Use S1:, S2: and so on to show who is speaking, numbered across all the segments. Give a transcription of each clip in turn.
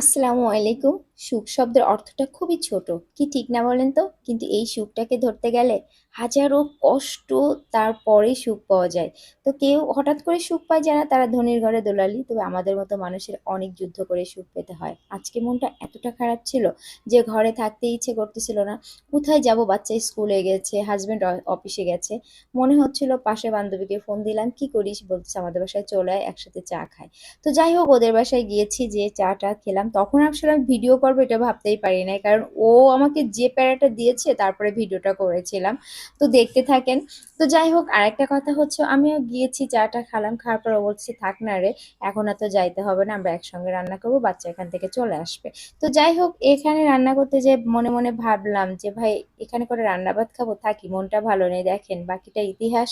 S1: আসসালামু আলাইকুম। সুখ শব্দের অর্থটা খুবই ছোট। কি ঠিক না বলেন তো? কিন্তু এই সুখটাকে ধরতে গেলে হাজারো কষ্ট তারপরে সুখ পাওয়া যায়। তো কেউ হঠাৎ করে সুখ পায় যারা? তারা ধনির ঘরে দোলালি। তবে আমাদের মতো মানুষের অনেক যুদ্ধ করে সুখ পেতে হয়। আজকে মনটা এতটা খারাপ ছিল যে ঘরে থাকতে ইচ্ছে করতেছিল না। কোথায় যাব? বাচ্চা স্কুলে গেছে হাজবেন্ড অফিসে গেছে। মনে হচ্ছিল পাশে বান্ধবীকে ফোন দিলাম, কি করিস? বলতেছে, আমাদের বাসায় চলে আয়, একসাথে চা খায় তো যাই হোক, ওদের বাসায় গিয়েছি যে চাটা খেলাম। তখন আসলে ভিডিও করব এটা ভাবতেই পারি নাই। কারণ ও আমাকে যে প্যারাটা দিয়েছে, তারপরে ভিডিওটা করেছিলাম। তো দেখতে থাকেন। তো যাই হোক, আরেকটা কথা হচ্ছে, আমিও গিয়েছি, চাটা খেলাম, খাওয়ার পর বলছে, থাক না রে, এখন আর তো যাইতে হবে না, আমরা একসঙ্গে রান্না করব, বাচ্চা এখান থেকে চলে আসবে। তো যাই হোক, এখানে রান্না করতে যে মনে মনে ভাবলাম যে, ভাই, এখানে করে রান্না ভাত খাব, থাকি, মনটা ভালো নেই, দেখেন বাকিটা ইতিহাস।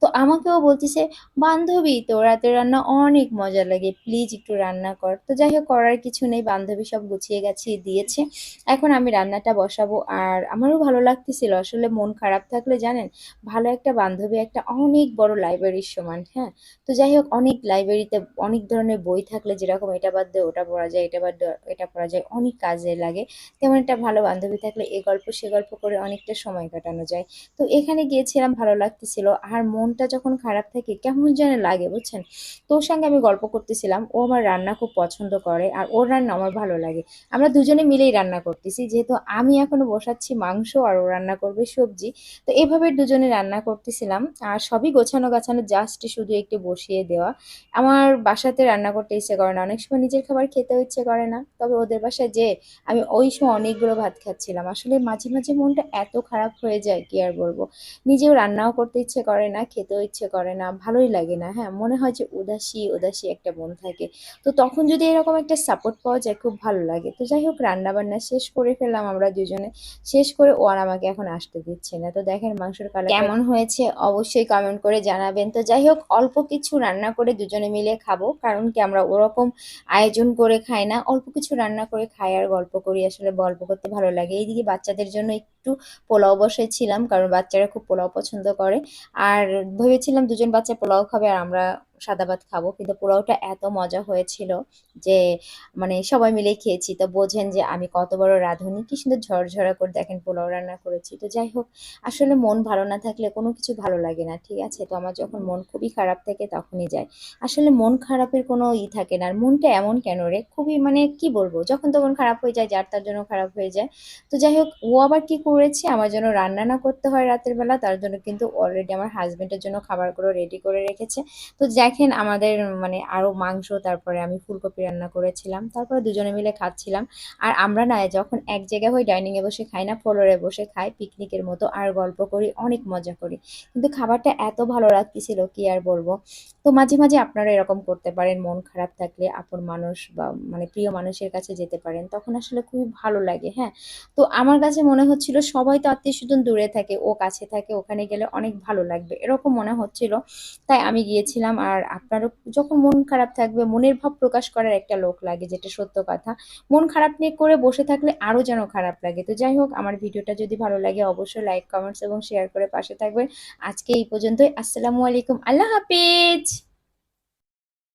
S1: তো আমাকেও বলতেছে, বান্ধবী, তোর রাতের রান্না অনেক মজা লাগে, প্লিজ একটু রান্না কর। তো যাই হোক, করার কিছু নেই, বান্ধবী সব গুছিয়ে গাছিয়ে দিয়েছে। এখন আমি রান্নাটা বসাবো আর আমারও ভালো লাগতেছিল। আসলে মন খারাপ থাকলে জানেন, ভালো একটা বান্ধবী একটা অনেক বড় লাইব্রেরির সমান হ্যাঁ? তো যাই হোক, অনেক লাইব্রেরিতে অনেক ধরনের বই থাকলে যেরকম এটা বাদ দিয়ে ওটা পড়া যায়, এটা বাদ দিয়ে এটা পড়া যায়, অনেক কাজে লাগে। তেমন একটা ভালো বান্ধবী থাকলে এ গল্প সে গল্প করে অনেকটা সময় কাটানো যায়। তো এখানে গিয়েছিলাম, ভালো লাগতেছিল। আর মনটা যখন খারাপ থাকে, কেমন যেন লাগে, বুঝছেন? তো ওর সঙ্গে আমি গল্প করতেছিলাম। ও আমার রান্না খুব পছন্দ করে আর ওর রান্না আমার ভালো লাগে। আমরা দুজনে মিলেই রান্না করতেছি। যেহেতু আমি এখনও বসাচ্ছি মাংস আর ও রান্না করবে সবজি, তো এভাবে দুজনে রান্না করতেছিলাম। আর সবই গোছানো গাছানো, জাস্ট শুধু একটু বসিয়ে দেওয়া। আমার বাসাতে রান্না করতে ইচ্ছে করে না। অনেক সময় নিজের খাবার খেতেও ইচ্ছে করে না। তবে ওদের বাসায় যে আমি ওই সময় অনেকগুলো ভাত খাচ্ছিলাম। আসলে মাঝে মাঝে মনটা এত খারাপ হয়ে যায়, কি আর বলব? নিজেও রান্নাও করতে ইচ্ছে করে না, খেতেও ইচ্ছে করে না, ভালোই লাগে না। হ্যাঁ মনে হয় যে উদাসী উদাসী একটা মন থাকে। তো তখন যদি এরকম একটা সাপোর্ট পাওয়া যায়, খুব ভালো লাগে। তো যাই হোক রান্না বান্না শেষ করে ফেললাম আমরা দুজনে। শেষ করে ও আর আমাকে এখন আসতে দিচ্ছে না। তো দেখেন মাংসের কালার কেমন হয়েছে? অবশ্যই কমেন্ট করে জানাবেন। তো যাই হোক, অল্প কিছু রান্না করে দুজনে মিলে খাব। কারণ কি আমরা ওরকম আয়োজন করে খাই না। অল্প কিছু রান্না করে খাই আর গল্প করি। আসলে গল্প করতে ভালো লাগে। এইদিকে বাচ্চাদের জন্য একটু পোলাও বসাইছিলাম কারণ বাচ্চারা খুব পোলাও পছন্দ করে। আর ভেবেছিলাম দুজন বাচ্চা পোলাও খাবে আর আমরা সাদা ভাত খাব। কিন্তু পোলাওটা এত মজা হয়েছিল যে মানে সবাই মিলে খেয়েছি। তো বোঝেন যে আমি কত বড় রাঁধুনি, কি সুন্দর ঝরঝরা করে দেখেন পোলাও রান্না করেছি। তো যাই হোক, আসলে মন ভালো না থাকলে কোনো কিছু ভালো লাগে না, ঠিক আছে? তো আমার যখন মন খুবই খারাপ থাকে তখনই যায় আসলে মন খারাপের কোনো ই থাকে না। আর মনটা এমন কেন রে? খুবই মানে কি বলব? যখন তখন খারাপ হয়ে যায়, যার তার জন্য খারাপ হয়ে যায়। তো যাই হোক, ও আবার কি করেছে? আমার জন্য রান্না না করতে হয় রাতের বেলা। তার জন্য কিন্তু অলরেডি আমার হাজবেন্ডের জন্য খাবারগুলো রেডি করে রেখেছে। তো দেখেন আমাদের মানে আরও মাংস, তারপরে আমি ফুলকপি রান্না করেছিলাম, তারপরে দুজনে মিলে খাচ্ছিলাম। আর আমরা না যখন এক জায়গায় হই ডাইনিং এ বসে খাই না ফ্লোরে বসে খাই পিকনিকের মতো আর গল্প করি, অনেক মজা করি। কিন্তু খাবারটা এত ভালো লাগতেছিল, কি আর বলব? তো মাঝে মাঝে আপনারা এরকম করতে পারেন, মন খারাপ থাকলে আপন মানুষ বা মানে প্রিয় মানুষের কাছে যেতে পারেন, তখন আসলে খুবই ভালো লাগে হ্যাঁ? তো আমার কাছে মনে হচ্ছিল সবাই তো আত্মীয় স্বজন দূরে থাকে, ও কাছে থাকে, ওখানে গেলে অনেক ভালো লাগবে, এরকম মনে হচ্ছিল। তাই আমি গিয়েছিলাম আর আপনারও যখন মন খারাপ থাকবে, মনের ভাব প্রকাশ করার একটা লোক লাগে যেটা সত্য কথা। মন খারাপ নিয়ে করে বসে থাকলে আরও যেন খারাপ লাগে। তো যাই হোক, আমার ভিডিওটা যদি ভালো লাগে অবশ্যই লাইক কমেন্টস এবং শেয়ার করে পাশে থাকবেন। আজকে এই পর্যন্তই। আসসালামু আলাইকুম। আল্লাহ হাফিজ!